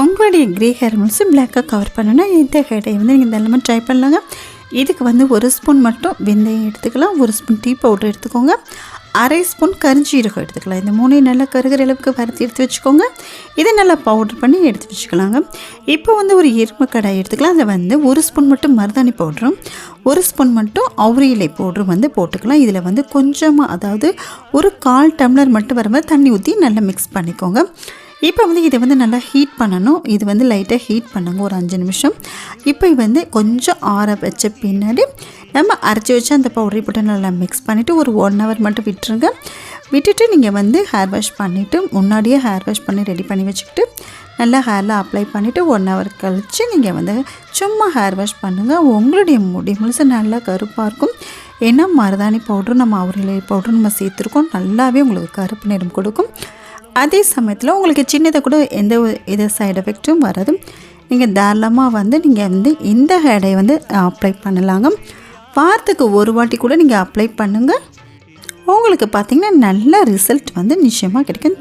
உங்களுடைய grey hair முழுசும் பிளாக்காக கவர் பண்ணணும்னா இந்த ஹேரை வந்து நீங்கள் தாராளமாக ட்ரை பண்ணலாங்க. இதுக்கு வந்து ஒரு ஸ்பூன் மட்டும் வெந்தயம் எடுத்துக்கலாம். ஒரு ஸ்பூன் டீ பவுடர் எடுத்துக்கோங்க. அரை ஸ்பூன் கரிஞ்சீரகம் எடுத்துக்கலாம். இந்த மூணையும் நல்லா கருகிற அளவுக்கு வறுத்து எடுத்து வச்சுக்கோங்க. இதை நல்லா பவுடர் பண்ணி எடுத்து வச்சுக்கலாங்க. இப்போ வந்து ஒரு எருமை கடாய் எடுத்துக்கலாம். அதை வந்து ஒரு ஸ்பூன் மட்டும் மருதாணி பவுடரும் ஒரு ஸ்பூன் மட்டும் அவுரி இலை பவுடரும் வந்து போட்டுக்கலாம். இதில் வந்து கொஞ்சமாக அதாவது ஒரு கால் டம்ளர் மட்டும் வர மாதிரி தண்ணி ஊற்றி நல்லா மிக்ஸ் பண்ணிக்கோங்க. இப்போ வந்து இதை வந்து நல்லா ஹீட் பண்ணணும். இது வந்து லைட்டாக ஹீட் பண்ணுங்க ஒரு அஞ்சு நிமிஷம். இப்போ இது வந்து கொஞ்சம் ஆற வச்ச பின்னாடி நம்ம அரைச்சி வச்சு அந்த பவுடரை போட்டு நல்லா மிக்ஸ் பண்ணிவிட்டு ஒரு ஒன் ஹவர் மட்டும் விட்டுருங்க. விட்டுட்டு நீங்கள் வந்து ஹேர் வாஷ் பண்ணிவிட்டு முன்னாடியே ஹேர் வாஷ் பண்ணி ரெடி பண்ணி வச்சுக்கிட்டு நல்லா ஹேரில் அப்ளை பண்ணிவிட்டு ஒன் ஹவர் கழித்து நீங்கள் வந்து சும்மா ஹேர் வாஷ் பண்ணுங்கள் உங்களுடைய முடி முழுசு நல்லா கருப்பாக இருக்கும். ஏன்னா மருதாணி பவுட்ரு நம்ம அவரிலை பவுட்ரு நம்ம சேர்த்துருக்கோம். நல்லாவே உங்களுக்கு கருப்பு நிறம் கொடுக்கும். அதே சமயத்தில் உங்களுக்கு சின்னதை கூட எந்த ஒரு இது சைடு எஃபெக்ட்டும் வராது. நீங்கள் தாராளமாக வந்து நீங்கள் வந்து இந்த ஹேடை வந்து அப்ளை பண்ணலாங்க. வாரத்துக்கு ஒரு வாட்டி கூட நீங்கள் அப்ளை பண்ணுங்கள் உங்களுக்கு பார்த்திங்கன்னா நல்ல ரிசல்ட் வந்து நிச்சயமாக கிடைக்கும்.